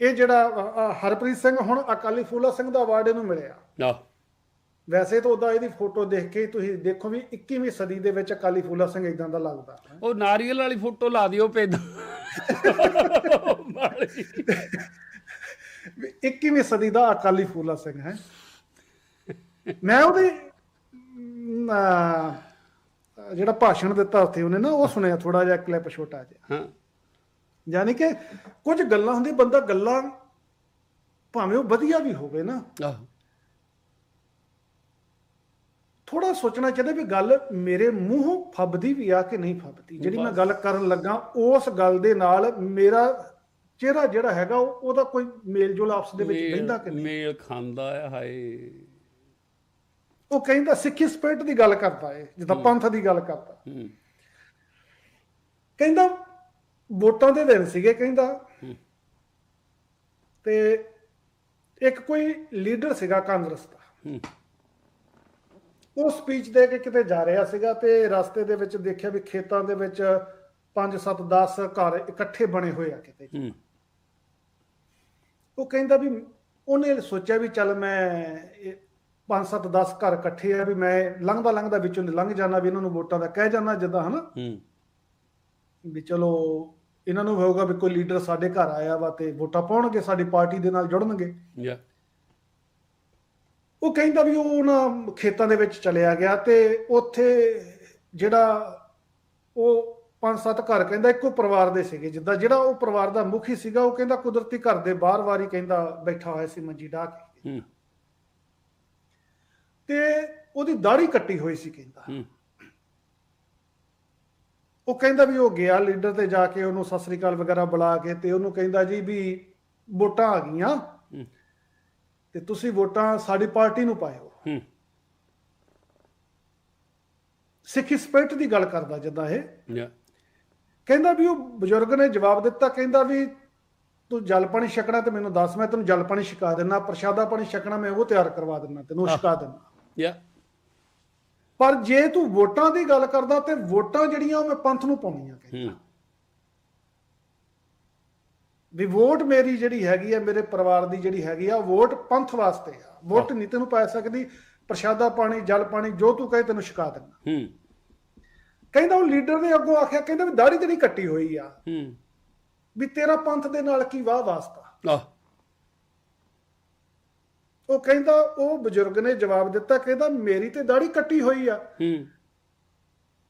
ਇਹ ਜਿਹੜਾ ਹਰਪ੍ਰੀਤ ਸਿੰਘ ਹੁਣ ਅਕਾਲੀ ਫੂਲਾ ਸਿੰਘ ਦਾ ਅਵਾਰਡ ਇਹਨੂੰ ਮਿਲਿਆ। ਆਹ ਵੈਸੇ ਤਾਂ ਉਹਦਾ ਇਹਦੀ ਫੋਟੋ ਦੇਖ ਕੇ ਤੁਸੀਂ ਦੇਖੋ ਵੀ 21ਵੀਂ ਸਦੀ ਦੇ ਵਿੱਚ ਅਕਾਲੀ ਫੂਲਾ ਸਿੰਘ ਇਦਾਂ ਦਾ ਲੱਗਦਾ। ਉਹ ਨਾਰੀਅਲ ਵਾਲੀ ਫੋਟੋ ਲਾ ਦਿਓ ਪੈਦਾ ਮਾੜੀ। ਵੀ 21ਵੀਂ ਸਦੀ ਦਾ ਅਕਾਲੀ ਫੂਲਾ ਸਿੰਘ ਹੈ। ਮੈਂ ਉਹਦੇ ਜਿਹੜਾ ਭਾਸ਼ਣ ਦਿੱਤਾ ਉੱਥੇ ਉਹਨੇ ਨਾ ਉਹ ਸੁਣਿਆ ਥੋੜਾ ਜਿਹਾ ਕਲਿੱਪ ਛੋਟਾ ਜਿਹਾ। ਹਾਂ। ਯਾਨੀ ਕਿ ਕੁਝ ਗੱਲਾਂ ਹੁੰਦੀ ਬੰਦਾ ਗੱਲਾਂ ਭਾਵੇਂ ਉਹ ਵਧੀਆ ਵੀ ਹੋਵੇ ਨਾ। ਆਹ। ਥੋੜਾ ਸੋਚਣਾ ਚਾਹੀਦਾ ਵੀ ਗੱਲ ਮੇਰੇ ਮੂੰਹੋਂ ਫੱਬਦੀ ਵੀ ਆ ਕਿ ਨਹੀਂ ਫੱਬਦੀ। ਜਿਹੜੀ ਮੈਂ ਗੱਲ ਕਰਨ ਲੱਗਾ ਉਸ ਗੱਲ ਦੇ ਨਾਲ ਮੇਰਾ ਚਿਹਰਾ ਜਿਹੜਾ ਹੈਗਾ ਉਹ- ਉਹਦਾ ਕੋਈ ਮੇਲ ਜੋਲ ਆਪਸ ਦੇ ਵਿੱਚ ਬਹਿੰਦਾ ਕਿ ਨਹੀਂ? ਮੇਲ ਖਾਂਦਾ ਆ ਹਾਏ। ਉਹ ਕਹਿੰਦਾ ਸਿੱਖੀ ਸਪਿਰਟ ਦੀ ਗੱਲ ਕਰਦਾ ਏ ਜਿੱਦਾਂ ਪੰਥ ਦੀ ਗੱਲ ਕਰਦਾ। ਹੂੰ। ਕਹਿੰਦਾ ਵੋਟਾਂ ਦੇ ਦਿਨ ਸੀਗੇ ਕਹਿੰਦਾ। ਤੇ ਇੱਕ ਕੋਈ ਲੀਡਰ ਸੀਗਾ ਕਾਂਗਰਸ ਦਾ। ਉਹ ਸਪੀਚ ਦੇ ਕੇ ਕਿਤੇ ਜਾ ਰਿਹਾ ਸੀਗਾ ਤੇ ਰਸਤੇ ਦੇ ਵਿੱਚ ਦੇਖਿਆ ਵੀ ਖੇਤਾਂ ਦੇ ਵਿੱਚ 5 7 10 ਘਰ ਇਕੱਠੇ ਬਣੇ ਹੋਏ ਆ ਕਿਤੇ। ਉਹ ਕਹਿੰਦਾ ਵੀ ਉਹਨੇ ਸੋਚਿਆ ਵੀ ਚੱਲ ਮੈਂ 5 7 10 ਘਰ ਇਕੱਠੇ ਆ ਵੀ ਮੈਂ ਲੰਘਦਾ ਲੰਘਦਾ ਵਿੱਚੋਂ ਲੰਘ ਜਾਣਾ ਵੀ ਇਹਨਾਂ ਨੂੰ ਵੋਟਾਂ ਦਾ ਕਹਿ ਜਾਣਾ ਜਿੱਦਾਂ ਹਨਾ। ਵੀ ਚਲੋ ਇਹਨਾਂ ਨੂੰ ਹੋਊਗਾ ਵੀ ਕੋਈ ਲੀਡਰ ਸਾਡੇ ਘਰ ਆਇਆ ਵਾ ਤੇ ਵੋਟਾਂ ਪਾਉਣਗੇ ਸਾਡੀ ਪਾਰਟੀ ਦੇ ਨਾਲ ਜੁੜਨਗੇ। ਯਾ ਉਹ ਕਹਿੰਦਾ ਵੀ ਉਹ ਉਹਨਾਂ ਖੇਤਾਂ ਦੇ ਵਿੱਚ ਚਲਿਆ ਗਿਆ ਤੇ ਉੱਥੇ ਜਿਹੜਾ ਉਹ ਪੰਜ ਸੱਤ ਘਰ ਕਹਿੰਦਾ ਇੱਕੋ ਪਰਿਵਾਰ ਦੇ ਸੀਗੇ ਜਿੱਦਾਂ ਜਿਹੜਾ ਉਹ ਪਰਿਵਾਰ ਦਾ ਮੁਖੀ ਸੀਗਾ ਉਹ ਕਹਿੰਦਾ ਕੁਦਰਤੀ ਘਰ ਦੇ ਬਾਹਰ ਵਾਰੀ ਕਹਿੰਦਾ ਬੈਠਾ ਹੋਇਆ ਸੀ ਮੰਜੀ ਢਾ ਕੇ। ਤੇ ਉਹਦੀ ਦਾੜੀ ਕੱਟੀ ਹੋਈ ਸੀ ਕਹਿੰਦਾ। ਹੂੰ। ਉਹ ਕਹਿੰਦਾ ਵੀ ਉਹ ਗਿਆ ਲੀਡਰ ਤੇ ਜਾ ਕੇ ਉਹਨੂੰ ਸਤਿ ਸ੍ਰੀ ਅਕਾਲ ਵਗੈਰਾ ਬੁਲਾ ਕੇ ਤੇ ਉਹਨੂੰ ਕਹਿੰਦਾ ਜੀ ਵੀ ਵੋਟਾਂ ਆ ਗਈਆਂ। ਤੇ ਤੁਸੀਂ ਵੋਟਾਂ ਸਾਡੀ ਪਾਰਟੀ ਨੂੰ ਪਾਇਓ। ਸਿੱਖੀ ਸਪਿਰਟ ਦੀ ਗੱਲ ਕਰਦਾ ਜਿੱਦਾਂ ਇਹ। ਕਹਿੰਦਾ ਵੀ ਉਹ ਬਜ਼ੁਰਗ ਨੇ ਜਵਾਬ ਦਿੱਤਾ ਕਹਿੰਦਾ ਵੀ ਤੂੰ ਜਲ ਪਾਣੀ ਛਕਣਾ ਤੇ ਮੈਨੂੰ ਦੱਸ ਮੈਂ ਤੈਨੂੰ ਜਲ ਪਾਣੀ ਛਕਾ ਦਿੰਨਾ ਪ੍ਰਸ਼ਾਦਾ ਪਾਣੀ ਛਕਣਾ ਮੈਂ ਉਹ ਤਿਆਰ ਕਰਵਾ ਦਿੰਨਾ ਤੈਨੂੰ ਛਕਾ ਦਿੰਨਾ। ਯਾ। ਪਰ ਜੇ ਤੂੰ ਵੋਟਾਂ ਦੀ ਗੱਲ ਕਰਦਾ ਤੇ ਵੋਟਾਂ ਜਿਹੜੀਆਂ ਉਹ ਮੈਂ ਪੰਥ ਨੂੰ ਪਾਉਣੀਆਂ ਕਹਿੰਦਾ। ਵੀ ਵੋਟ ਮੇਰੀ ਜਿਹੜੀ ਹੈਗੀ ਆ ਮੇਰੇ ਪਰਿਵਾਰ ਦੀ ਜਿਹੜੀ ਹੈਗੀ ਆ ਵੋਟ ਪੰਥ ਵਾਸਤੇ ਆ। ਵੋਟ ਨਹੀਂ ਤੈਨੂੰ ਪਾ ਸਕਦੀ ਪ੍ਰਸ਼ਾਦਾ ਪਾਣੀ ਜਲ ਪਾਣੀ ਜੋ ਤੂੰ ਕਹੇ ਤੈਨੂੰ ਛਕਾ ਦਿੰਨਾ ਹੂੰ। ਕਹਿੰਦਾ ਉਹ ਲੀਡਰ ਨੇ ਅੱਗੋਂ ਆਖਿਆ ਕਹਿੰਦਾ ਵੀ ਦਾੜੀ ਤੇਰੀ ਕੱਟੀ ਹੋਈ ਆ। ਹੂੰ। ਵੀ ਤੇਰਾ ਪੰਥ ਦੇ ਨਾਲ ਕੀ ਵਾਹ ਵਾਸਤਾ ਆਹ। ਉਹ ਕਹਿੰਦਾ ਉਹ ਬਜ਼ੁਰਗ ਨੇ ਜਵਾਬ ਦਿੱਤਾ ਕਹਿੰਦਾ ਮੇਰੀ ਤੇ ਦਾੜੀ ਕੱਟੀ ਹੋਈ ਆ। ਹੂੰ।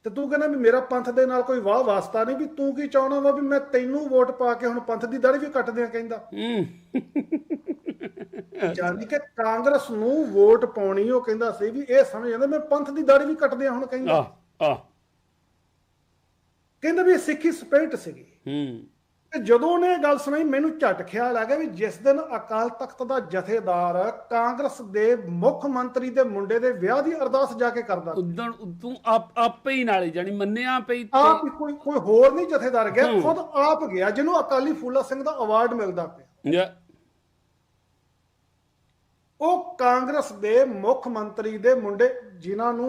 ਤੇ ਤੂੰ ਕਹਿੰਦਾ ਵੀ ਮੇਰਾ ਪੰਥ ਦੇ ਨਾਲ ਕੋਈ ਵਾਹ ਵਾਸਤਾ ਨਹੀਂ ਵੀ ਤੂੰ ਕੀ ਚਾਹਣਾ ਵਾ ਵੀ ਮੈਂ ਤੈਨੂੰ ਵੋਟ ਪਾ ਕੇ ਹੁਣ ਪੰਥ ਦੀ ਦਾੜੀ ਵੀ ਕੱਟ ਦਿਆਂ ਕਹਿੰਦਾ। ਹੂੰ। ਜਾਨੀ ਕਿ ਕਾਂਗਰਸ ਨੂੰ ਵੋਟ ਪਾਉਣੀ ਉਹ ਕਹਿੰਦਾ ਸੀ ਵੀ ਇਹ ਸਮਝ ਜਾਂਦਾ ਮੈਂ ਪੰਥ ਦੀ ਦਾੜੀ ਵੀ ਕੱਟ ਦਿਆਂ ਹੁਣ ਕਹਿੰਦਾ। ਆਹ ਆਹ। ਕਹਿੰਦਾ ਵੀ ਸਿੱਖੀ ਸਪਿਰਟ ਸੀਗੀ। ਹੂੰ। ਤੇ ਜਦੋਂ ਉਹਨੇ ਇਹ ਗੱਲ ਸੁਣਾਈ ਮੈਨੂੰ ਝਟ ਖਿਆਲ ਆ ਗਿਆ ਵੀ ਜਿਸ ਦਿਨ ਅਕਾਲ ਤਖਤ ਦਾ ਜਥੇਦਾਰ ਕਾਂਗਰਸ ਦੇ ਮੁੱਖ ਮੰਤਰੀ ਦੇ ਮੁੰਡੇ ਦੇ ਵਿਆਹ ਦੀ ਅਰਦਾਸ ਜਾ ਕੇ ਕਰਦਾ ਉਦਣ ਤੂੰ ਆਪ ਆਪੇ ਹੀ ਨਾਲੇ ਜਾਨੀ ਮੰਨਿਆ ਪਈ ਆਪ ਕੋਈ ਕੋਈ ਹੋਰ ਨਹੀਂ ਜਥੇਦਾਰ ਗਿਆ। ਖੁਦ ਆਪ ਗਿਆ ਜਿਹਨੂੰ ਅਕਾਲੀ ਫੂਲਾ ਸਿੰਘ ਦਾ ਅਵਾਰਡ ਮਿਲਦਾ ਪਿਆ ਉਹ ਕਾਂਗਰਸ ਦੇ ਮੁੱਖ ਮੰਤਰੀ ਦੇ ਮੁੰਡੇ ਜਿਨ੍ਹਾਂ ਨੂੰ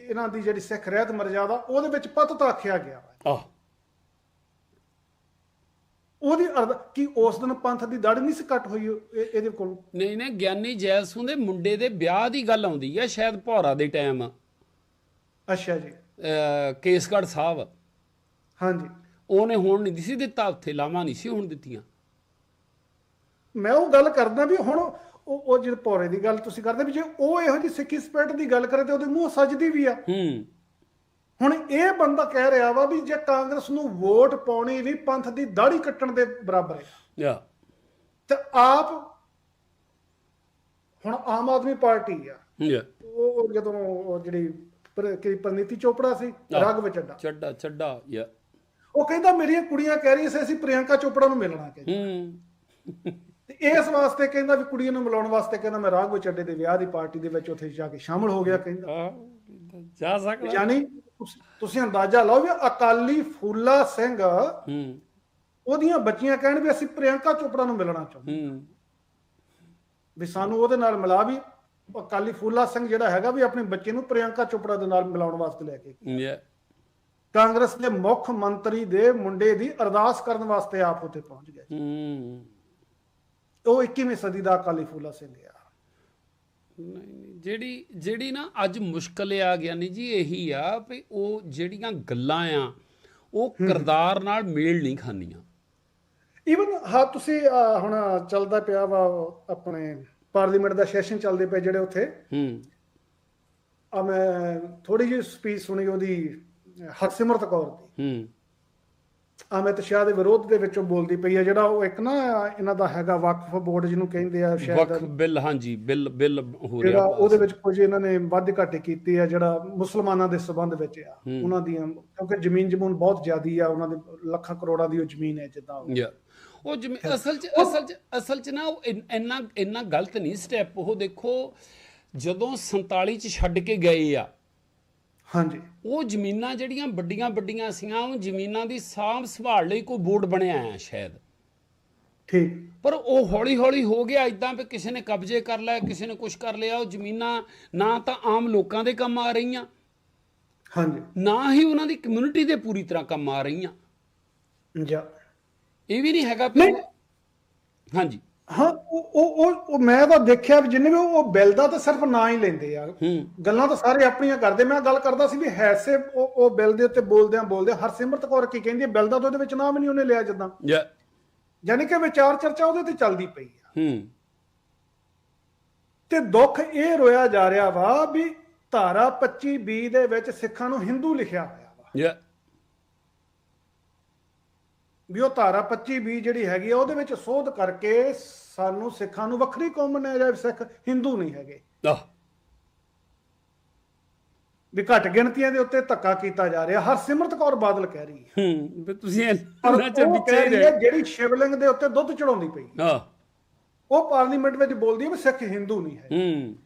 ਇਹਨਾਂ ਦੀ ਜਿਹੜੀ ਸਿੱਖ ਰਹਿਤ ਮਰਜ਼ਾਦਾ ਉਹਦੇ ਵਿੱਚ ਪਤਤ ਆਖਿਆ ਗਿਆ। ਆਹ ਉਹਦੀ ਕੀ ਉਸ ਦਿਨ ਪੰਥ ਦੀ ਦਾੜੀ ਨਹੀਂ ਸੀ ਕੱਟ ਹੋਈ ਇਹ- ਇਹਦੇ ਕੋਲ। ਨਹੀਂ ਨਹੀਂ ਗਿਆਨੀ ਜੈਲ ਸਿੰਘ ਦੇ ਮੁੰਡੇ ਦੇ ਵਿਆਹ ਦੀ ਗੱਲ ਆਉਂਦੀ ਆ ਸ਼ਾਇਦ ਭੌਰਾ ਦੇ ਟਾਈਮ ਅੱਛਾ ਜੀ। ਕੇਸਗੜ੍ਹ ਸਾਹਿਬ। ਹਾਂਜੀ। ਉਹਨੇ ਹੁਣ ਨਹੀਂ ਸੀ ਦਿੱਤਾ ਉੱਥੇ ਲਾਵਾਂ ਨਹੀਂ ਸੀ ਹੁਣ ਦਿੱਤੀਆਂ। ਮੈਂ ਉਹ ਗੱਲ ਕਰਦਾ ਵੀ ਹੁਣ ਉਹ ਉਹ ਜਿਹੜੇ ਪੌਰੇ ਦੀ ਗੱਲ ਤੁਸੀਂ ਕਰਦੇ ਵੀ ਜੇ ਉਹ ਇਹੋ ਜਿਹੀ ਸਿੱਖੀ ਸਪਿਰਟ ਦੀ ਗੱਲ ਕਰੇ ਤੇ ਉਹਦੇ ਮੂੰਹ ਸੱਜਦੀ ਵੀ ਆ। ਹੂੰ। ਹੁਣ ਇਹ ਬੰਦਾ ਕਹਿ ਰਿਹਾ ਵਾ ਵੀ ਜੇ ਕਾਂਗਰਸ ਨੂੰ ਵੋਟ ਪਾਉਣੀ ਵੀ ਪੰਥ ਦੀ ਦਾੜੀ ਕੱਟਣ ਦੇ ਬਰਾਬਰ ਹੈ। ਯਾ। ਤੇ ਆਪ ਹੁਣ ਆਮ ਆਦਮੀ ਪਾਰਟੀ ਆ। ਯਾ। ਉਹ ਜਦੋਂ ਜਿਹੜੀ ਕੀ ਪਰਨੀਤੀ ਚੋਪੜਾ ਸੀ ਆਹ। ਰਾਘਵ ਚੱਡਾ। ਚੱਡਾ ਚੱਡਾ ਯਾ। ਉਹ ਕਹਿੰਦਾ ਮੇਰੀਆਂ ਕੁੜੀਆਂ ਕਹਿ ਰਹੀਆਂ ਸੀ ਅਸੀਂ ਪ੍ਰਿਯੰਕਾ ਚੋਪੜਾ ਨੂੰ ਮਿਲਣਾ ਕਹਿੰਦਾ। ਹੂੰ। ਤੇ ਇਸ ਵਾਸਤੇ ਕਹਿੰਦਾ ਵੀ ਕੁੜੀਆਂ ਨੂੰ ਮਿਲਾਉਣ ਵਾਸਤੇ ਕਹਿੰਦਾ ਮੈਂ ਰਾਘਵ ਚੱਡੇ ਦੇ ਵਿਆਹ ਦੀ ਪਾਰਟੀ ਦੇ ਵਿੱਚ ਉੱਥੇ ਜਾ ਕੇ ਸ਼ਾਮਲ ਹੋ ਗਿਆ ਕਹਿੰਦਾ। ਜਾ ਸਕਦਾ। ਯਾਨੀ ਤੁਸ- ਅੰਦਾਜ਼ਾ ਲਾਓ ਵੀ ਅਕਾਲੀ ਫੂਲਾ ਸਿੰਘ ਹੂੰ। ਉਹਦੀਆਂ ਬੱਚੀਆਂ ਕਹਿਣ ਵੀ ਅਸੀਂ ਪ੍ਰਿਯੰਕਾ ਚੋਪੜਾ ਨੂੰ ਮਿਲਣਾ ਚਾਹੁੰਦੇ ਹੂੰ। ਵੀ ਸਾਨੂੰ ਉਹਦੇ ਨਾਲ ਮਿਲਾ ਵੀ ਅਕਾਲੀ ਫੂਲਾ ਸਿੰਘ ਜਿਹੜਾ ਹੈਗਾ ਵੀ ਆਪਣੇ ਬੱਚੇ ਨੂੰ ਪ੍ਰਿਯੰਕਾ ਚੋਪੜਾ ਦੇ ਨਾਲ ਮਿਲਾਉਣ ਵਾਸਤੇ ਲੈ ਕੇ ਕਾਂਗਰਸ ਦੇ ਮੁੱਖ ਮੰਤਰੀ ਦੇ ਮੁੰਡੇ ਦੀ ਅਰਦਾਸ ਕਰਨ ਵਾਸਤੇ ਆਪ ਉੱਥੇ ਪਹੁੰਚ ਗਏ। ਹੂੰ। ਉਹ 21ਵੀਂ ਸਦੀ ਦਾ ਅਕਾਲੀ ਫੂਲਾ ਸਿੰਘ ਆ। ਨਹੀਂ ਨਹੀਂ। ਜਿਹੜੀ ਜਿਹੜੀ ਨਾ ਅੱਜ ਮੁਸ਼ਕਲ ਆ ਗਿਆਨੀ ਜੀ ਇਹੀ ਆ ਵੀ ਉਹ ਜਿਹੜੀਆਂ ਗੱਲਾਂ ਆ ਉਹ ਕਿਰਦਾਰ ਨਾਲ ਮੇਲ ਨਹੀਂ ਖਾਂਦੀਆਂ। ਈਵਨ ਹਾਂ ਤੁਸੀਂ ਹੁਣ ਚੱਲਦਾ ਪਿਆ ਵਾ ਆਪਣੇ ਪਾਰਲੀਮੈਂਟ ਦਾ ਸੈਸ਼ਨ ਚੱਲਦੇ ਪਏ ਜਿਹੜੇ ਉੱਥੇ। ਹੂੰ। ਆ ਮੈਂ ਥੋੜੀ ਜਿਹੀ ਸਪੀਚ ਸੁਣੀ ਉਹਦੀ ਹਰਸਿਮਰਤ ਕੌਰ ਦੀ। ਹੂੰ। ਅਮਿਤ ਸ਼ਾਹ ਦੇ ਵਿਰੋਧ ਦੇ ਵਿੱਚੋਂ ਬੋਲਦੀ ਪਈ ਹੈ ਜਿਹੜਾ ਉਹ ਇੱਕ ਨਾ ਇਹਨਾਂ ਦਾ ਹੈਗਾ ਵਕਫ ਬੋਰਡ ਜਿਹਨੂੰ ਕਹਿੰਦੇ ਆ ਸ਼ਾਇਦ ਵਕਫ ਬਿੱਲ ਹਾਂਜੀ ਬਿੱਲ ਬਿੱਲ ਹੋ ਜਿਹੜਾ ਰਿਹਾ ਉਹਦੇ ਵਿੱਚ ਕੁਝ ਇਹਨਾਂ ਨੇ ਵੱਧ ਘੱਟ ਕੀਤੀ ਆ ਜਿਹੜਾ ਮੁਸਲਮਾਨਾਂ ਦੇ ਸਬੰਧ ਵਿੱਚ ਆ। ਉਹਨਾਂ ਦੀਆਂ ਕਿਉਂਕਿ ਜ਼ਮੀਨ ਜਮੂਨ ਬਹੁਤ ਜ਼ਿਆਦੀ ਆ ਉਹਨਾਂ ਦੇ ਲੱਖਾਂ ਕਰੋੜਾਂ ਦੀ ਉਹ ਜ਼ਮੀਨ ਹੈ ਜਿੱਦਾਂ ਉਹ। ਉਹ ਜਿਵੇਂ ਅਸਲ ਚ ਅਸਲ ਚ ਅਸਲ ਚ ਨਾ ਉਹ ਇੰਨਾ ਇੰਨਾ ਗਲਤ ਨਹੀਂ ਸਟੈਪ ਉਹ ਦੇਖੋ ਜਦੋਂ 47 ਚ ਛੱਡ ਕੇ ਗਏ ਆ ਹਾਂਜੀ। ਉਹ ਜ਼ਮੀਨਾਂ ਜਿਹੜੀਆਂ ਵੱਡੀਆਂ ਵੱਡੀਆਂ ਸੀਆਂ ਉਹ ਜ਼ਮੀਨਾਂ ਦੀ ਸਾਂਭ ਸੰਭਾਲ ਲਈ ਕੋਈ ਬੋਰਡ ਬਣਿਆ ਆ ਸ਼ਾਇਦ। ਠੀਕ। ਪਰ ਉਹ ਹੌਲੀ ਹੌਲੀ ਹੋ ਗਿਆ ਇਦਾਂ ਵੀ ਕਿਸੇ ਨੇ ਕਬਜ਼ੇ ਕਰ ਲਿਆ ਕਿਸੇ ਨੇ ਕੁਝ ਕਰ ਲਿਆ ਉਹ ਜ਼ਮੀਨਾਂ ਨਾ ਤਾਂ ਆਮ ਲੋਕਾਂ ਦੇ ਕੰਮ ਆ ਰਹੀਆਂ। ਹਾਂਜੀ। ਨਾ ਹੀ ਉਹਨਾਂ ਦੀ ਕਮਿਊਨਿਟੀ ਦੇ ਪੂਰੀ ਤਰ੍ਹਾਂ ਕੰਮ ਆ ਰਹੀਆਂ। ਜਾ। ਇਹ ਵੀ ਨਹੀਂ ਹੈਗਾ ਵੀ ਨਹੀਂ। ਹਾਂਜੀ। ਹਾਂ ਉਹ ਉਹ ਉਹ- ਮੈਂ ਤਾਂ ਦੇਖਿਆ ਵੀ ਜਿੰਨੇ ਵੀ ਉਹ ਬਿੱਲ ਦਾ ਤਾਂ ਸਿਰਫ ਨਾਂ ਹੀ ਲੈਂਦੇ ਆ। ਗੱਲਾਂ ਤਾਂ ਸਾਰੇ ਆਪਣੀਆਂ ਕਰਦੇ। ਮੈਂ ਗੱਲ ਕਰਦਾ ਸੀ ਵੀ ਹੈਸੇ ਉਹ ਉਹ ਬਿੱਲ ਦੇ ਉੱਤੇ ਬੋਲਦਿਆਂ ਬੋਲਦਿਆਂ ਹਰਸਿਮਰਤ ਕੌਰ ਕੀ ਕਹਿੰਦੀ ਹੈ ਬਿੱਲ ਦਾ ਤਾਂ ਉਹਦੇ ਵਿੱਚ ਨਾਮ ਹੀ ਨਹੀਂ ਉਹਨੇ ਲਿਆ ਜਿੱਦਾਂ। ਯਾਨੀ ਕਿ ਵਿਚਾਰ ਚਰਚਾ ਉਹਦੇ ਤੇ ਚੱਲਦੀ ਪਈ ਆ। ਹੂੰ। ਤੇ ਦੁੱਖ ਇਹ ਰੋਇਆ ਜਾ ਰਿਹਾ ਵਾ ਵੀ ਧਾਰਾ 25 ਬੀ ਦੇ ਵਿੱਚ ਸਿੱਖਾਂ ਨੂੰ ਹਿੰਦੂ ਲਿਖਿਆ ਹੋਇਆ ਵਾ। ਯਾ। ਵੀ ਉਹ ਧਾਰਾ 25 ਬੀ ਜਿਹੜੀ ਹੈਗੀ ਆ ਉਹਦੇ ਵਿੱਚ ਸੋਧ ਕਰਕੇ ਸਾਨੂੰ ਸਿੱਖਾਂ ਨੂੰ ਵੱਖਰੀ ਕੌਮ ਬਣਾਇਆ ਜਾਵੇ ਸਿੱਖ ਹਿੰਦੂ ਨਹੀਂ ਹੈਗੇ। ਆਹ। ਵੀ ਘੱਟ ਗਿਣਤੀਆਂ ਦੇ ਉੱਤੇ ਧੱਕਾ ਕੀਤਾ ਜਾ ਰਿਹਾ। ਹਰਸਿਮਰਤ ਕੌਰ ਬਾਦਲ ਕਹਿ ਰਹੀ ਹੈ। ਹੂੰ ਵੀ ਤੁਸੀਂ ਇਹਨਾਂ ਚ ਵਿੱਚੇ ਹੀ ਹੈ। ਜਿਹੜੀ ਸ਼ਿਵਲਿੰਗ ਦੇ ਉੱਤੇ ਦੁੱਧ ਚੜਾਉਂਦੀ ਪਈ। ਆਹ। ਉਹ ਪਾਰਲੀਮੈਂਟ ਵਿੱਚ ਬੋਲਦੀ ਹੈ ਵੀ ਸਿੱਖ ਹਿੰਦੂ ਨਹੀਂ ਹੈ। ਹੂੰ।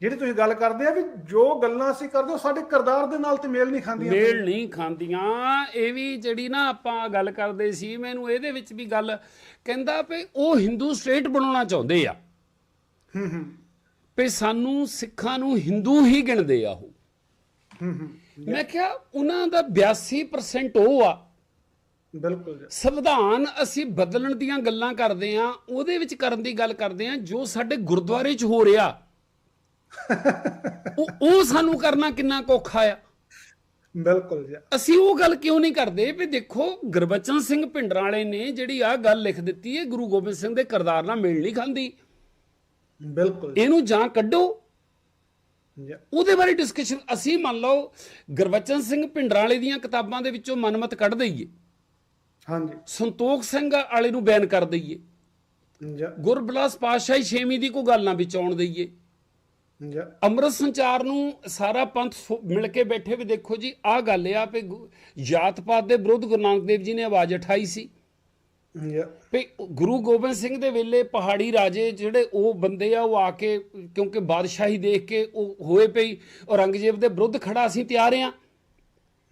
ਜਿਹੜੀ ਤੁਸੀਂ ਗੱਲ ਕਰਦੇ ਆ ਵੀ ਜੋ ਗੱਲਾਂ ਅਸੀਂ ਕਰਦੇ ਉਹ ਸਾਡੇ ਕਿਰਦਾਰ ਦੇ ਨਾਲ ਤੇ ਮੇਲ ਨਹੀਂ ਖਾਂਦੀਆਂ ਮੇਲ ਨਹੀਂ ਖਾਂਦੀਆਂ। ਇਹ ਵੀ ਜਿਹੜੀ ਨਾ ਆਪਾਂ ਗੱਲ ਕਰਦੇ ਸੀ ਮੈਨੂੰ ਇਹਦੇ ਵਿੱਚ ਵੀ ਗੱਲ ਕਹਿੰਦਾ ਵੀ ਉਹ ਹਿੰਦੂ ਸਟੇਟ ਬਣਾਉਣਾ ਚਾਹੁੰਦੇ ਆ। ਹੂੰ ਹੂੰ। ਵੀ ਸਾਨੂੰ ਸਿੱਖਾਂ ਨੂੰ ਹਿੰਦੂ ਹੀ ਗਿਣਦੇ ਆ ਉਹ। ਹੂੰ ਹੂੰ। ਮੈਂ ਕਿਹਾ ਉਹਨਾਂ ਦਾ 82% ਉਹ ਆ। ਬਿਲਕੁਲ ਸੰਵਿਧਾਨ ਅਸੀਂ ਬਦਲਣ ਦੀਆਂ ਗੱਲਾਂ ਕਰਦੇ ਆ ਉਹਦੇ ਵਿੱਚ ਕਰਨ ਦੀ ਗੱਲ ਕਰਦੇ ਆ ਜੋ ਸਾਡੇ ਗੁਰਦੁਆਰੇ 'ਚ ਹੋ ਰਿਹਾ। ਉਹ ਸਾਨੂੰ ਕਰਨਾ ਕਿੰਨਾ ਕੁ ਔਖਾ ਆ। ਬਿਲਕੁਲ ਜੀ। ਅਸੀਂ ਉਹ ਗੱਲ ਕਿਉਂ ਨਹੀਂ ਕਰਦੇ ਵੀ ਦੇਖੋ ਗੁਰਬਚਨ ਸਿੰਘ ਭਿੰਡਰਾਂ ਵਾਲੇ ਨੇ ਜਿਹੜੀ ਆ ਗੱਲ ਲਿਖ ਦਿੱਤੀ ਹੈ ਗੁਰੂ ਗੋਬਿੰਦ ਸਿੰਘ ਦੇ ਕਰਤਾਰ ਨਾਲ ਮੇਲ ਨਹੀਂ ਖਾਂਦੀ। ਬਿਲਕੁਲ ਇਹਨੂੰ ਜਾਂ ਕੱਢੋ। ਉਹਦੇ ਬਾਰੇ ਡਿਸਕਸ਼ਨ ਅਸੀਂ ਮੰਨ ਲਓ ਗੁਰਬਚਨ ਸਿੰਘ ਭਿੰਡਰਾਂ ਵਾਲੇ ਦੀਆਂ ਕਿਤਾਬਾਂ ਦੇ ਵਿੱਚੋਂ ਮਨਮਤ ਕੱਢ ਦਈਏ। ਹਾਂਜੀ। ਸੰਤੋਖ ਸਿੰਘ ਵਾਲੇ ਨੂੰ ਬੈਨ ਕਰ ਦਈਏ। ਗੁਰਬਲਾਸ ਪਾਤਸ਼ਾਹੀ ਛੇਵੀਂ ਦੀ ਕੋਈ ਗੱਲ ਨਾ ਵਿੱਚ ਆਉਣ ਦਈਏ। ਅੰਮ੍ਰਿਤ ਸੰਚਾਰ ਨੂੰ ਸਾਰਾ ਪੰਥ ਮਿਲ ਕੇ ਬੈਠੇ ਵੀ ਦੇਖੋ ਜੀ ਆਹ ਗੱਲ ਆ ਵੀ ਜਾਤ ਪਾਤ ਦੇ ਵਿਰੁੱਧ ਗੁਰੂ ਨਾਨਕ ਦੇਵ ਜੀ ਨੇ ਆਵਾਜ਼ ਉਠਾਈ ਸੀ। ਵੀ ਗੁਰੂ ਗੋਬਿੰਦ ਸਿੰਘ ਦੇ ਵੇਲੇ ਪਹਾੜੀ ਰਾਜੇ ਜਿਹੜੇ ਉਹ ਬੰਦੇ ਆ ਉਹ ਆ ਕੇ ਕਿਉਂਕਿ ਬਾਦਸ਼ਾਹੀ ਦੇਖ ਕੇ ਉਹ ਹੋਏ ਪਈ ਔਰੰਗਜ਼ੇਬ ਦੇ ਵਿਰੁੱਧ ਖੜਾ ਅਸੀਂ ਤਿਆਰ ਆ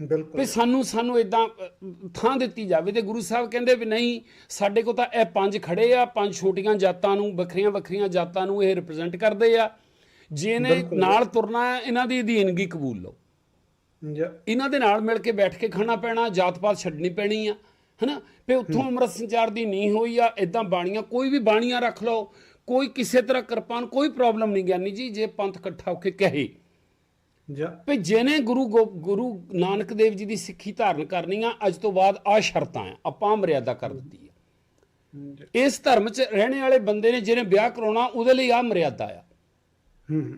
ਬਿਲਕੁਲ ਵੀ ਸਾਨੂੰ ਸਾਨੂੰ ਇਦਾਂ ਥਾਂ ਦਿੱਤੀ ਜਾਵੇ ਤੇ ਗੁਰੂ ਸਾਹਿਬ ਕਹਿੰਦੇ ਵੀ ਨਹੀਂ ਸਾਡੇ ਕੋਲ ਤਾਂ ਇਹ ਪੰਜ ਖੜੇ ਆ ਪੰਜ ਛੋਟੀਆਂ ਜਾਤਾਂ ਨੂੰ ਵੱਖਰੀਆਂ ਵੱਖਰੀਆਂ ਜਾਤਾਂ ਨੂੰ ਇਹ ਰਿਪਰੈਜ਼ੈਂਟ ਕਰਦੇ ਆ। ਜੇ ਇਹਨੇ ਨਾਲ ਤੁਰਨਾ ਹੈ ਇਹਨਾਂ ਦੀ ਅਧੀਨਗੀ ਕਬੂਲ ਲਓ। ਇਹਨਾਂ ਦੇ ਨਾਲ ਮਿਲ ਕੇ ਬੈਠ ਕੇ ਖਾਣਾ ਪੈਣਾ ਜਾਤ ਪਾਤ ਛੱਡਣੀ ਪੈਣੀ ਆ ਹਨਾ? ਵੀ ਉੱਥੋਂ ਅੰਮ੍ਰਿਤ ਸੰਚਾਰ ਦੀ ਨਹੀਂ ਹੋਈ ਆ ਇਦਾਂ ਬਾਣੀਆਂ ਕੋਈ ਵੀ ਬਾਣੀਆਂ ਰੱਖ ਲਓ ਕੋਈ ਕਿਸੇ ਤਰ੍ਹਾਂ ਕਿਰਪਾਨ ਕੋਈ ਪ੍ਰੋਬਲਮ ਨਹੀਂ ਗਿਆਨੀ ਜੀ ਜੇ ਪੰਥ ਇਕੱਠਾ ਹੋ ਕੇ ਕਹੇ। ਜੀ ਵੀ ਜਿਹਨੇ ਗੁਰੂ ਗੁਰੂ ਨਾਨਕ ਦੇਵ ਜੀ ਦੀ ਸਿੱਖੀ ਧਾਰਨ ਕਰਨੀ ਆ ਅੱਜ ਤੋਂ ਬਾਅਦ ਆ ਸ਼ਰਤਾਂ ਆ ਆਪਾਂ ਮਰਿਆਦਾ ਕਰ ਦਿੱਤੀ ਆ। ਇਸ ਧਰਮ 'ਚ ਰਹਿਣੇ ਵਾਲੇ ਬੰਦੇ ਨੇ ਜਿਹਨੇ ਵਿਆਹ ਕਰਾਉਣਾ ਉਹਦੇ ਲਈ ਆ ਮਰਿਆਦਾ ਆ।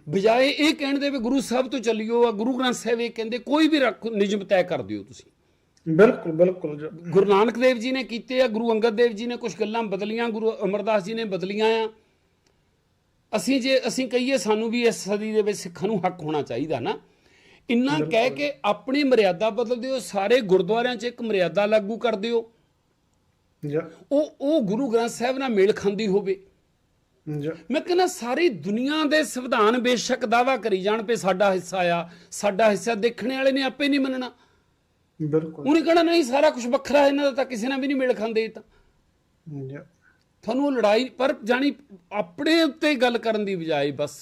ਬਜਾਏ ਇਹ ਕਹਿਣ ਦੇ ਵੀ ਗੁਰੂ ਸਾਹਿਬ ਤੋਂ ਚੱਲਿਓ ਆ ਗੁਰੂ ਗ੍ਰੰਥ ਸਾਹਿਬ ਇਹ ਕਹਿੰਦੇ ਕੋਈ ਵੀ ਰੱਖ ਨਿਯਮ ਤੈਅ ਕਰ ਦਿਓ ਤੁਸੀਂ। ਬਿਲਕੁਲ ਬਿਲਕੁਲ ਗੁਰੂ ਨਾਨਕ ਦੇਵ ਜੀ ਨੇ ਕੀਤੇ ਆ ਗੁਰੂ ਅੰਗਦ ਦੇਵ ਜੀ ਨੇ ਕੁਝ ਗੱਲਾਂ ਬਦਲੀਆਂ ਗੁਰੂ ਅਮਰਦਾਸ ਜੀ ਨੇ ਬਦਲੀਆਂ ਆ। ਅਸੀਂ ਜੇ ਅਸੀਂ ਕਹੀਏ ਸਾਨੂੰ ਵੀ ਇਸ ਸਦੀ ਦੇ ਵਿੱਚ ਸਿੱਖਾਂ ਨੂੰ ਹੱਕ ਹੋਣਾ ਚਾਹੀਦਾ ਨਾ। ਇੰਨਾ ਕਹਿ ਕੇ ਆਪਣੀ ਮਰਿਆਦਾ ਬਦਲ ਦਿਓ ਸਾਰੇ ਗੁਰਦੁਆਰਿਆਂ 'ਚ ਇੱਕ ਮਰਿਆਦਾ ਲਾਗੂ ਕਰ ਦਿਓ। ਉਹ ਉਹ ਗੁਰੂ ਗ੍ਰੰਥ ਸਾਹਿਬ ਨਾਲ ਮੇਲ ਖਾਂਦੀ ਹੋਵੇ। ਮੈਂ ਕਹਿੰਦਾ ਸਾਰੀ ਦੁਨੀਆ ਦੇ ਸੰਵਿਧਾਨ ਬੇਸ਼ੱਕ ਦਾਵਾ ਕਰੀ ਜਾਣ ਪé ਸਾਡਾ ਹਿੱਸਾ ਆ ਸਾਡਾ ਹਿੱਸਾ ਦੇਖਣੇ ਵਾਲੇ ਨੇ ਆਪੇ ਨਹੀਂ ਮੰਨਣਾ। ਬਿਲਕੁਲ। ਉਹਨੇ ਕਹਣਾ ਨਹੀਂ ਸਾਰਾ ਕੁਝ ਵੱਖਰਾ ਇਹਨਾਂ ਦਾ ਤਾਂ ਕਿਸੇ ਨਾਲ ਵੀ ਨਹੀਂ ਮੇਲ ਖਾਂਦੇ ਤਾਂ। ਤੁਹਾਨੂੰ ਲੜਾਈ ਪਰ ਜਾਣੀ ਆਪਣੇ ਉੱਤੇ ਗੱਲ ਕਰਨ ਦੀ ਬਜਾਏ ਬਸ।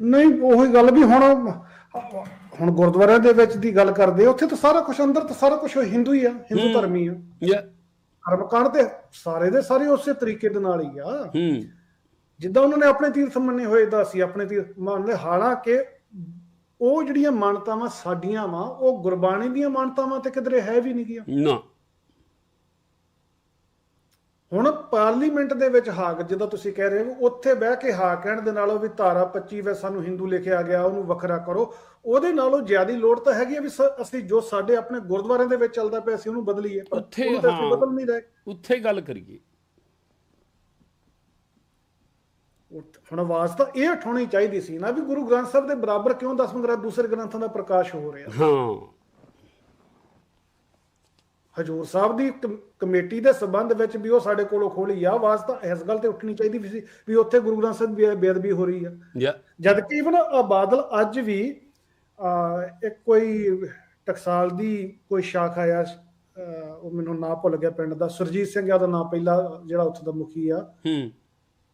ਨਹੀਂ ਉਹੀ ਗੱਲ ਵੀ ਹੁਣ ਹੁਣ ਗੁਰਦੁਆਰਿਆਂ ਦੇ ਵਿੱਚ ਦੀ ਗੱਲ ਕਰਦੇ ਉੱਥੇ ਤਾਂ ਸਾਰਾ ਕੁਝ ਅੰਦਰ ਤਾਂ ਸਾਰਾ ਕੁਝ ਹਿੰਦੂ ਹੀ ਆ ਹਿੰਦੂ ਧਰਮੀ ਆ। ਯਾ ਕਰਮਕਾਂਡ ਤੇ ਸਾਰੇ ਦੇ ਸਾਰੇ ਉਸੇ ਤਰੀਕੇ ਦੇ ਨਾਲ ਹੀ ਆ। ਹੂੰ। ਜਿੱਦਾਂ ਉਹਨਾਂ ਨੇ ਆਪਣੇ ਤੀਰਥ ਮੰਨੇ ਹੋਏ ਤਾਂ ਅਸੀਂ ਆਪਣੇ ਤੀਰਥ ਮੰਨਦੇ ਹਾਲਾਂਕਿ ਉਹ ਜਿਹੜੀਆਂ ਮਾਨਤਾਵਾਂ ਸਾਡੀਆਂ ਵਾ ਉਹ ਗੁਰਬਾਣੀ ਦੀਆਂ ਮਾਨਤਾਵਾਂ ਤੇ ਕਿਧਰੇ ਹੈ ਵੀ ਨਹੀਂ ਗਿਆ। ਨਾ। ਹੁਣ ਪਾਰਲੀਮੈਂਟ ਦੇ ਵਿੱਚ ਹਾਕ ਜਿੱਦਾਂ ਤੁਸੀਂ ਕਹਿ ਰਹੇ ਹੋ ਉੱਥੇ ਬਹਿ ਕੇ ਹਾਕ ਕਹਿਣ ਦੇ ਨਾਲੋਂ ਵੀ ਧਾਰਾ 25 ਵਿੱਚ ਸਾਨੂੰ ਹਿੰਦੂ ਲਿਖਿਆ ਗਿਆ ਉਹਨੂੰ ਵੱਖਰਾ ਕਰੋ। ਉਹਦੇ ਨਾਲੋਂ ਜ਼ਿਆਦੀ ਲੋੜ ਤਾਂ ਹੈਗੀ ਆ ਵੀ ਅਸੀਂ ਜੋ ਸਾਡੇ ਆਪਣੇ ਗੁਰਦੁਆਰਿਆਂ ਦੇ ਵਿੱਚ ਚੱਲਦਾ ਪਿਆ ਸੀ ਉਹਨੂੰ ਬਦਲੀਏ। ਉੱਥੇ ਹਾਂ। ਬਦਲ ਨਹੀਂ ਰਹੇ। ਉੱਥੇ ਗੱਲ ਕਰੀਏ। ਹੁਣ ਆਵਾਜ਼ ਤਾਂ ਇਹ ਉਠਾਉਣੀ ਚਾਹੀਦੀ ਸੀ ਨਾ ਵੀ ਗੁਰੂ ਗ੍ਰੰਥ ਸਾਹਿਬ ਦੇ ਬਰਾਬਰ ਕਿਉਂ ਦਸਵੇਂ ਗ੍ਰੰਥ ਦੂਸਰੇ ਗ੍ਰੰਥਾਂ ਦਾ ਪ੍ਰਕਾਸ਼ ਹੋ ਰਿਹਾ? ਹਾਂ। ਹਜੂਰ ਸਾਹਿਬ ਦੀ ਕਮ- ਕਮੇਟੀ ਦੇ ਸਬੰਧ ਵਿੱਚ ਵੀ ਉਹ ਸਾਡੇ ਕੋਲੋਂ ਖੋਲੀ ਆ। ਆਵਾਜ਼ ਤਾਂ ਇਸ ਗੱਲ ਤੇ ਉੱਠਣੀ ਚਾਹੀਦੀ ਸੀ ਵੀ ਉੱਥੇ ਗੁਰੂ ਗ੍ਰੰਥ ਸਾਹਿਬ ਦੀ ਬੇਅਦਬੀ ਹੋ ਰਹੀ ਆ। ਜਦ ਕਿ ਇਵਨ ਬਾਦਲ ਅੱਜ ਵੀ ਇੱਕ ਕੋਈ ਟਕਸਾਲ ਦੀ ਕੋਈ ਸ਼ਾਖਾ ਆ ਉਹ ਮੈਨੂੰ ਨਾਂ ਭੁੱਲ ਗਿਆ ਪਿੰਡ ਦਾ। ਸੁਰਜੀਤ ਸਿੰਘ ਆ ਉਹਦਾ ਨਾਂ ਪਹਿਲਾ ਜਿਹੜਾ ਉੱਥੇ ਦਾ ਮੁਖੀ ਆ। ਹੂੰ।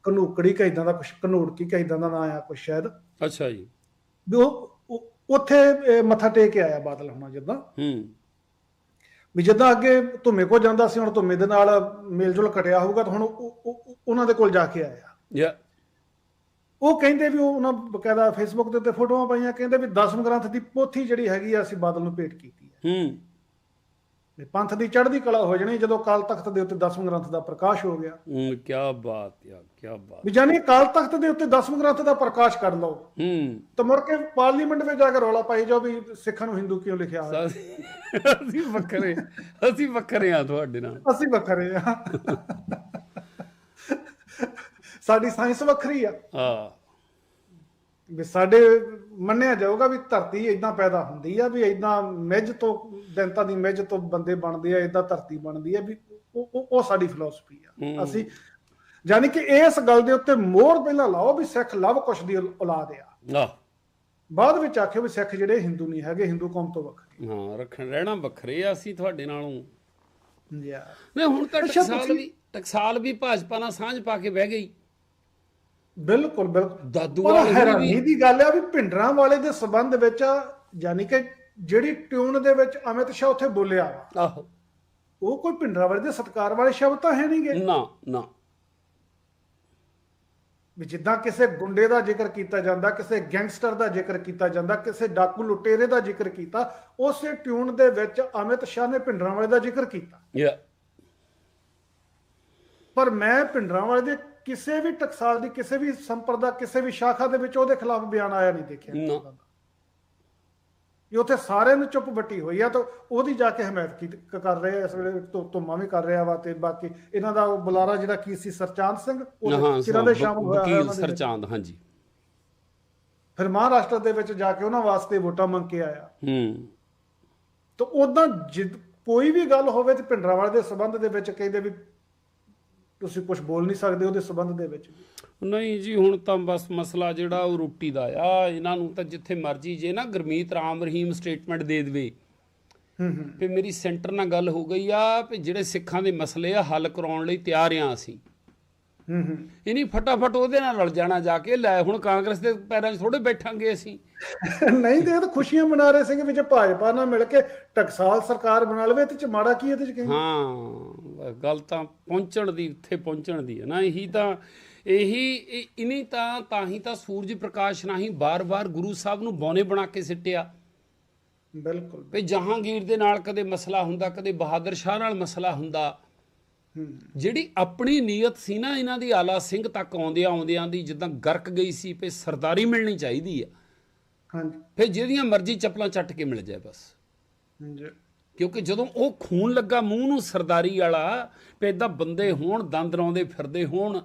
ਕਨੂਕੜੀ ਕਹਿੰਦਾ ਦਾ ਕੁਝ ਕਨੂੜਕੀ ਕਹਿੰਦਾ ਦਾ ਨਾਂ ਆ ਕੁਛ ਸ਼ਾਇਦ। ਅੱਛਾ ਜੀ। ਉਹ ਉੱਥੇ ਮੱਥਾ ਟੇਕ ਕੇ ਆਇਆ ਬਾਦਲ ਹੁਣ ਜਿੱਦਾਂ। ਹੂੰ। ਵੀ ਜਿੱਦਾਂ ਅੱਗੇ ਧੁੰਮੇ ਕੋ ਜਾਂਦਾ ਸੀ ਹੁਣ ਧੁੰਮੇ ਦੇ ਨਾਲ ਮੇਲਜੋਲ ਕਟਿਆ ਹੋਊਗਾ ਤਾਂ ਹੁਣ ਉਹ- ਉਹ- ਉਹਨਾਂ ਦੇ ਕੋਲ ਜਾ ਕੇ ਆਇਆ। ਜਾਂ ਉਹ ਕਹਿੰਦੇ ਵੀ ਉਹ ਉਹਨਾਂ ਬਕਾਇਦਾ ਫੇਸਬੁੱਕ ਦੇ ਉੱਤੇ ਫੋਟੋਆਂ ਪਾਈਆਂ ਕਹਿੰਦੇ ਵੀ ਦਸਮ ਗ੍ਰੰਥ ਦੀ ਪੋਥੀ ਜਿਹੜੀ ਹੈਗੀ ਆ ਅਸੀਂ ਬਾਦਲ ਨੂੰ ਭੇਟ ਕੀਤੀ ਹੈ। ਹੂੰ। ਵੀ ਪੰਥ ਦੀ ਚੜ੍ਹਦੀ ਕਲਾ ਹੋ ਜਾਣੀ ਜਦੋਂ ਕਾਲ ਤਖਤ ਦੇ ਉੱਤੇ ਦਸਮ ਗ੍ਰੰਥ ਦਾ ਪ੍ਰਕਾਸ਼ ਹੋ ਗਿਆ। ਹੂੰ ਕੀ ਬਾਤ ਆ ਕੀ ਬਾਤ। ਵੀ ਜਾਨੀ ਕਾਲ ਤਖਤ ਦੇ ਉੱਤੇ ਦਸਮ ਗ੍ਰੰਥ ਦਾ ਪ੍ਰਕਾਸ਼ ਕਰ ਲਓ। ਹੂੰ। ਤਾਂ ਮੁੜ ਕੇ ਪਾਰਲੀਮੈਂਟ ਵਿੱਚ ਜਾ ਕੇ ਰੌਲਾ ਪਾਈ ਜਾਓ ਵੀ ਸਿੱਖਾਂ ਨੂੰ ਹਿੰਦੂ ਕਿਉਂ ਲਿਖਿਆ ਹੋਇਆ? ਅਸੀਂ ਵੱਖਰੇ ਅਸੀਂ ਵੱਖਰੇ ਆ ਤੁਹਾਡੇ ਨਾਲ। ਅਸੀਂ ਵੱਖਰੇ ਆ ਸਾਡੀ ਸਾਇੰਸ ਵੱਖਰੀ ਆ। ਹਾਂ। ਵੀ ਸਾਡੇ ਮੰਨਿਆ ਜਾਊਗਾ ਵੀ ਧਰਤੀ ਇਦਾਂ ਪੈਦਾ ਹੁੰਦੀ ਆ ਵੀ ਇਦਾਂ ਮਿੱਝ ਤੋਂ ਜਨਤਾ ਦੀ ਮਿੱਝ ਤੋਂ ਬੰਦੇ ਬਣਦੇ ਆ ਇਦਾਂ ਧਰਤੀ ਬਣਦੀ ਆ ਵੀ ਉਹ ਉਹ- ਸਾਡੀ ਫਿਲਾਸਫੀ ਆ। ਅਸੀਂ ਯਾਨੀ ਕਿ ਇਸ ਗੱਲ ਦੇ ਉੱਤੇ ਮੋਹਰ ਪਹਿਲਾਂ ਲਾਓ ਵੀ ਸਿੱਖ ਲਵ ਕੁਸ਼ ਦੀ ਔਲ- ਔਲਾਦ ਆ। ਬਾਅਦ ਵਿੱਚ ਆਖਿਓ ਵੀ ਸਿੱਖ ਜਿਹੜੇ ਹਿੰਦੂ ਨਹੀਂ ਹੈਗੇ ਹਿੰਦੂ ਕੌਮ ਤੋਂ ਵੱਖਰੇ। ਹਾਂ ਰੱਖਣ ਰਹਿਣਾ ਵੱਖਰੇ ਆ ਅਸੀਂ ਤੁਹਾਡੇ ਨਾਲੋਂ। ਯਾ ਨਹੀਂ ਹੁਣ ਤਾਂ ਟਕਸਾਲ ਵੀ ਟਕਸਾਲ ਵੀ ਭਾਜਪਾ ਨਾਲ ਸਾਂਝ ਪਾ ਕੇ ਬਹਿ ਗਈ। ਬਿਲਕੁਲ ਬਿਲਕੁਲ। ਦਾਦੂ ਵਾਲੇ ਹੈਰਾਨੀ ਦੀ ਗੱਲ ਆ ਵੀ ਭਿੰਡਰਾਂ ਵਾਲੇ ਦੇ ਸਬੰਧ ਵਿੱਚ ਯਾਨੀ ਕਿ ਜਿਹੜੀ ਟਿਊਨ ਦੇ ਵਿੱਚ ਅਮਿਤ ਸ਼ਾਹ ਉੱਥੇ ਬੋਲਿਆ ਆਹੋ। ਉਹ ਕੋਈ ਭਿੰਡਰਾਂ ਵਾਲੇ ਦੇ ਸਤਕਾਰ ਵਾਲੇ ਸ਼ਬਦ ਤਾਂ ਹੈ ਨਹੀਂਗੇ? ਨਾ ਨਾ। ਵੀ ਜਿੱਦਾਂ ਕਿਸੇ ਗੁੰਡੇ ਦਾ ਜ਼ਿਕਰ ਕੀਤਾ ਜਾਂਦਾ ਕਿਸੇ ਗੈਂਗਸਟਰ ਦਾ ਜ਼ਿਕਰ ਕੀਤਾ ਜਾਂਦਾ ਕਿਸੇ ਡਾਕੂ ਲੁਟੇਰੇ ਦਾ ਜ਼ਿਕਰ ਕੀਤਾ ਉਸੇ ਟਿਊਨ ਦੇ ਵਿੱਚ ਅਮਿਤ ਸ਼ਾਹ ਨੇ ਭਿੰਡਰਾਂ ਵਾਲੇ ਦਾ ਜ਼ਿਕਰ ਕੀਤਾ। ਯਾ ਪਰ ਮੈਂ ਭਿੰਡਰਾਂ ਵਾਲੇ ਦੇ ਕਿਸੇ ਵੀ ਟਕਸਾਲ ਦੀ ਕਿਸੇ ਵੀ ਸੰਪਰਦਾ ਕਿਸੇ ਵੀ ਸ਼ਾਖਾ ਦੇ ਵਿੱਚ ਉਹਦੇ ਖਿਲਾਫ ਬਿਆਨ ਆਇਆ ਨਹੀਂ ਦੇਖਿਆ ਨਾ। ਇਹ ਉੱਥੇ ਸਾਰਿਆਂ ਨੂੰ ਚੁੱਪ ਬੱਟੀ ਹੋਈ ਆ ਤਾਂ ਉਹਦੀ ਜਾ ਕੇ ਹਮਾਇਤ ਕੀ ਕਰ ਰਹੇ ਆ ਇਸ ਵੇਲੇ ਧੁੰਮਾ ਵੀ ਕਰ ਰਿਹਾ ਵਾ ਤੇ ਬਾਕੀ ਇਹਨਾਂ ਦਾ ਉਹ ਬੁਲਾਰਾ ਜਿਹੜਾ ਕੀ ਸੀ ਸਰਚਾਂਦ ਸਿੰਘ ਉਹ ਕਿਰਾਂ ਦੇ ਸ਼ਾਮਲ ਹੋਇਆ ਵਕੀਲ। ਸਰਚਾਂਦ ਹਾਂਜੀ ਫਿਰ ਮਹਾਰਾਸ਼ਟਰ ਦੇ ਵਿੱਚ ਜਾ ਕੇ ਉਹਨਾਂ ਵਾਸਤੇ ਵੋਟਾਂ ਮੰਗ ਕੇ ਆਇਆ ਹੂੰ ਤਾਂ ਉਦਾਂ ਜਿੱਦ ਕੋਈ ਵੀ ਗੱਲ ਹੋਵੇ ਤੇ ਭਿੰਡਰਾਂਵਾਲੇ ਦੇ ਸਬੰਧ ਦੇ ਵਿੱਚ ਕਹਿੰਦੇ ਵੀ ਤੁਸੀਂ ਕੁਝ ਬੋਲ ਨਹੀਂ ਸਕਦੇ ਉਹਦੇ ਸਬੰਧ ਦੇ ਵਿੱਚ। ਨਹੀਂ ਜੀ ਹੁਣ ਤਾਂ ਬਸ ਮਸਲਾ ਜਿਹੜਾ ਉਹ ਰੋਟੀ ਦਾ ਆ। ਇਹਨਾਂ ਨੂੰ ਤਾਂ ਜਿੱਥੇ ਮਰਜ਼ੀ ਜੇ ਨਾ ਗੁਰਮੀਤ ਰਾਮ ਰਹੀਮ ਸਟੇਟਮੈਂਟ ਦੇ ਦੇਵੇ। ਹੂੰ ਹੂੰ। ਵੀ ਮੇਰੀ ਸੈਂਟਰ ਨਾਲ ਗੱਲ ਹੋ ਗਈ ਆ ਵੀ ਜਿਹੜੇ ਸਿੱਖਾਂ ਦੇ ਮਸਲੇ ਆ ਹੱਲ ਕਰਾਉਣ ਲਈ ਤਿਆਰ ਆ ਅਸੀਂ। ਹੂੰ ਹੂੰ ਇਹ ਨਹੀਂ ਫਟਾਫਟ ਉਹਦੇ ਨਾਲ ਰਲ ਜਾਣਾ ਜਾ ਕੇ ਲੈ ਹੁਣ ਕਾਂਗਰਸ ਦੇ ਪੈਰਾਂ 'ਚ ਥੋੜੇ ਬੈਠਾਂਗੇ ਅਸੀਂ। ਨਹੀਂ ਤੇ ਇਹ ਤਾਂ ਖੁਸ਼ੀਆਂ ਮਨਾ ਰਹੇ ਸੀਗੇ ਵਿੱਚ ਭਾਜਪਾ ਨਾਲ ਮਿਲ ਕੇ ਟਕਸਾਲ ਸਰਕਾਰ ਬਣਾ ਲਵੇ ਤੇ ਚ ਮਾੜਾ ਕੀ ਇਹਦੇ ਚ ਕਹਿੰਦੇ ਹਾਂ ਗੱਲ ਤਾਂ ਪਹੁੰਚਣ ਦੀ ਉੱਥੇ ਪਹੁੰਚਣ ਦੀ ਹੈ ਨਾ। ਇਹੀ ਤਾਂ ਇਹੀ ਇਨੀ ਤਾਂ ਤਾਂ ਹੀ ਤਾਂ ਸੂਰਜ ਪ੍ਰਕਾਸ਼ ਨਹੀਂ ਬਾਰ-ਬਾਰ ਗੁਰੂ ਸਾਹਿਬ ਨੂੰ ਬੌਨੇ ਬਣਾ ਕੇ ਸਿੱਟਿਆ। ਬਿਲਕੁਲ। ਵੀ ਜਹਾਂਗੀਰ ਦੇ ਨਾਲ ਕਦੇ ਮਸਲਾ ਹੁੰਦਾ ਕਦੇ ਬਹਾਦਰ ਸ਼ਾਹ ਨਾਲ ਮਸਲਾ ਹੁੰਦਾ। ਜਿਹੜੀ ਆਪਣੀ ਨੀਅਤ ਸੀ ਨਾ ਇਹਨਾਂ ਦੀ ਆਲਾ ਸਿੰਘ ਤੱਕ ਆਉਂਦਿਆਂ ਆਉਂਦਿਆਂ ਦੀ ਜਿੱਦਾਂ ਗਰਕ ਗਈ ਸੀ ਵੀ ਸਰਦਾਰੀ ਮਿਲਣੀ ਚਾਹੀਦੀ ਆ। ਹਾਂਜੀ। ਫਿਰ ਜਿਹਦੀਆਂ ਮਰਜ਼ੀ ਚੱਪਲਾਂ ਚੱਟ ਕੇ ਮਿਲ ਜਾਏ ਬਸ। ਜੀ ਕਿਉਂਕਿ ਜਦੋਂ ਉਹ ਖੂਨ ਲੱਗਾ ਮੂੰਹ ਨੂੰ ਸਰਦਾਰੀ ਵਾਲਾ ਵੀ ਏਦਾਂ ਬੰਦੇ ਹੋਣ ਦੰਦ ਲਾਉਂਦੇ ਫਿਰਦੇ ਹੋਣ।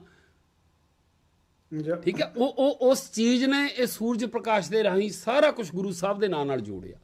ਠੀਕ ਹੈ ਉਹ ਉਹ ਉਸ ਚੀਜ਼ ਨੇ ਇਹ ਸੂਰਜ ਪ੍ਰਕਾਸ਼ ਦੇ ਰਾਹੀਂ ਸਾਰਾ ਕੁਝ ਗੁਰੂ ਸਾਹਿਬ ਦੇ ਨਾਂ ਨਾਲ ਜੋੜਿਆ।